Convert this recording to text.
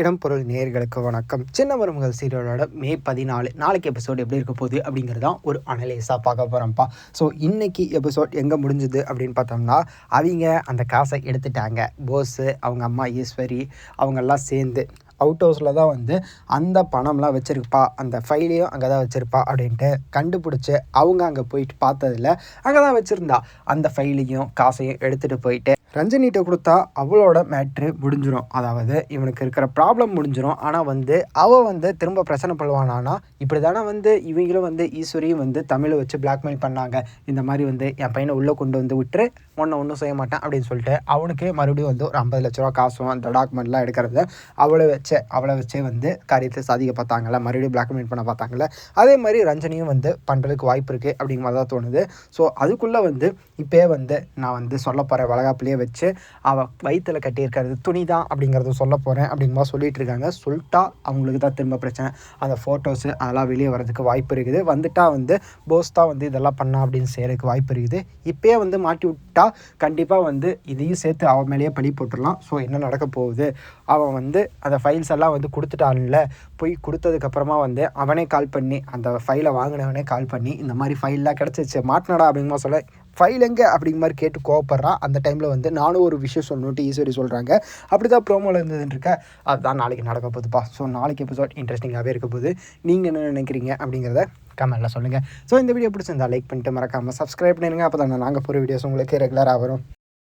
இடம் பொருள் நேர்களுக்கு வணக்கம். சின்ன மருமகள் சீரியலோட மே பதினாலு நாளைக்கு எபிசோட் எப்படி இருக்க போகுது அப்படிங்கிறது தான் ஒரு அனலைஸாக பார்க்க போகிறோம்ப்பா ஸோ இன்னைக்கு எபிசோட் எங்கே முடிஞ்சுது அப்படின்னு பார்த்தோம்னா அவங்க அந்த காசை எடுத்துட்டாங்க. போஸு அவங்க அம்மா ஈஸ்வரி அவங்கெல்லாம் சேர்ந்து அவுட் ஹவுஸில் தான் வந்து அந்த பணம்லாம் வச்சுருப்பா. அந்த ஃபைலையும் அங்கே தான் வச்சுருப்பா அப்படின்ட்டு கண்டுபிடிச்சி அவங்க அங்கே போயிட்டு பார்த்ததில் அங்கே தான் வச்சுருந்தா. அந்த ஃபைலையும் காசையும் எடுத்துகிட்டு போயிட்டு ரஞ்சனிகிட்ட கொடுத்தா அவளோட மேட்ரு முடிஞ்சிடும் அதாவது இவனுக்கு இருக்கிற ப்ராப்ளம் முடிஞ்சிடும் ஆனால் வந்து அவள் வந்து திரும்ப பிரச்சனை பண்ணுவானா இப்படி தானே வந்து இவங்களும் வந்து ஈஸ்வரியும் வந்து தமிழை வச்சு பிளாக்மெயில் பண்ணாங்க. இந்த மாதிரி வந்து என் பையனை உள்ளே கொண்டு வந்து விட்டுரு. ஒன்றை ஒன்றும் செய்ய மாட்டேன் அப்படின்னு சொல்லிட்டு அவனுக்கு மறுபடியும் வந்து ஒரு ஐம்பது லட்ச ரூபா காசும் அந்த டாக்குமெண்ட்லாம் எடுக்கிறத அவளை வச்சு அவளை வச்சே வந்து காரியத்தை சாதிக்க பார்த்தாங்கள மறுபடியும் பிளாக்மெயில் பண்ண பார்த்தாங்கள அதே மாதிரி ரஞ்சனியும் வந்து பண்ணுறதுக்கு வாய்ப்பு இருக்குது அப்படிங்கிற மாதிரி தான் தோணுது. ஸோ அதுக்குள்ளே வந்து இப்போயே வந்து நான் வந்து சொல்ல போகிறேன் வளகாப்பிலேயே வச்சு அவள் வயிற்றில் கட்டியிருக்கிறது துணி தான் அப்படிங்கிறத சொல்ல போகிறேன் அப்படிங்கிற சொல்லிட்டு இருக்காங்க. சொல்லிட்டா அவங்களுக்கு தான் திரும்ப பிரச்சனை. அந்த ஃபோட்டோஸு அதெல்லாம் வெளியே வரதுக்கு வாய்ப்பு இருக்குது. வந்துட்டால் வந்து போஸ் தான் வந்து இதெல்லாம் பண்ணா அப்படின்னு செய்கிறதுக்கு வாய்ப்பு இருக்குது. இப்போயே வந்து மாட்டி விட்டா கண்டிப்பாக வந்து இதையும் சேர்த்து அவன் மேலேயே பழி போட்டுடலாம். ஸோ என்ன நடக்க போகுது? அவன் வந்து அந்த ஃபைல்ஸ் எல்லாம் வந்து கொடுத்துட்டான்ல. போய் கொடுத்ததுக்கப்புறமா வந்து அவனே கால் பண்ணி அந்த ஃபைலை வாங்கினவனே கால் பண்ணி இந்த மாதிரி ஃபைல்லாம் கிடச்சிச்சு மாட்டினடா அப்படிங்கிற சொல்ல ஃபைல் எங்கே அப்படிங்கிற மாதிரி கேட்டு கோவப்படுறான். அந்த டைமில் வந்து நானும் ஒரு விஷயம் சொல்லணுன்ட்டு ஈஸ்வரி சொல்கிறாங்க அப்படி தான் ப்ரோமோவில் இருந்ததுன்னு இருக்க. அதுதான் நாளைக்கு நடக்க போகுதுப்பா. ஸோ நாளைக்கு எபிசோட் இன்ட்ரெஸ்டிங்காகவே இருக்க போகுது. நீங்கள் என்ன நினைக்கிறீங்க அப்படிங்கிறத கமெண்ட்டில் சொல்லுங்கள் ஸோ இந்த வீடியோ பிடிச்சிருந்தா லைக் பண்ணிட்டு மறக்காமல் சப்ஸ்கிரைப் பண்ணிடுங்க. அப்போ தான் நாங்கள் போகிற வீடியோஸ் உங்களுக்கு ரெகுலராக வரும்.